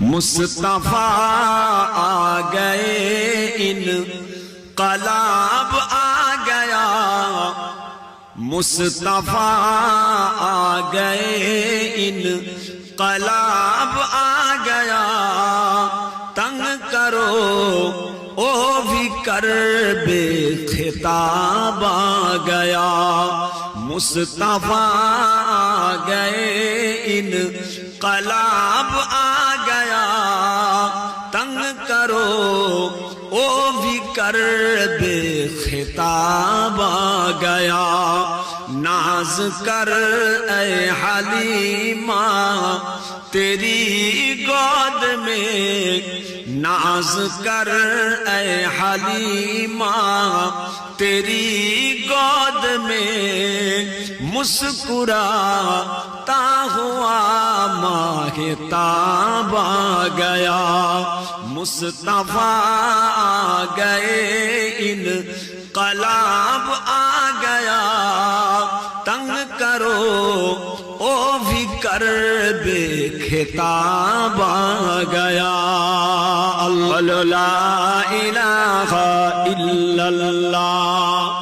مصطفیٰ آ گئے، ان قلاب آ گیا۔ مصطفیٰ آ گئے، ان قلاب آ گیا۔ تنگ کرو، او بھی کر، بے خطاب آ گیا۔ مصطفیٰ آ گئے، ان कलाब आ गया। तंग करो, ओ भी कर बेखिताब आ गया। नाज कर ए हलीमा, तेरी गोद में नाज कर ए हलीमा, तेरी गोद में مسکراتا ہوا ماہ تاب آ گیا۔ مصطفیٰ آ گئے ان قلاب آ گیا۔ تنگ کرو، او بھی کر بے خطاب آ گیا۔ اللہ لا الہ الا اللہ۔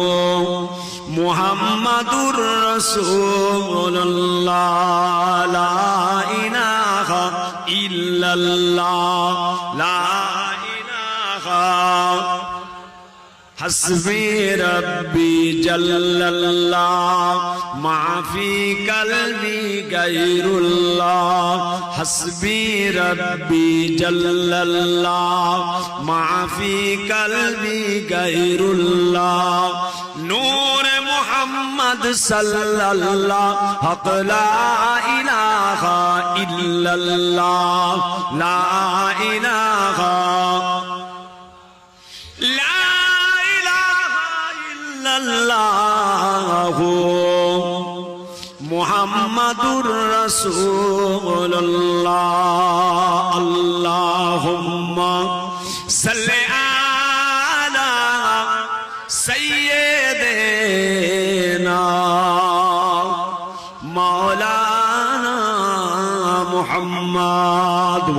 محمد رسول الله. لا إله إلا الله. لا إله. حسبي ربي جل الله. ما في قلبي غير الله. حسبي ربي جل الله. ما في قلبي غير الله. نور محمد صلى الله حق لا إله إلا الله. لا إله. لا إله إلا الله. محمد رسول الله. اللهم صل على سيدنا مولانا محمد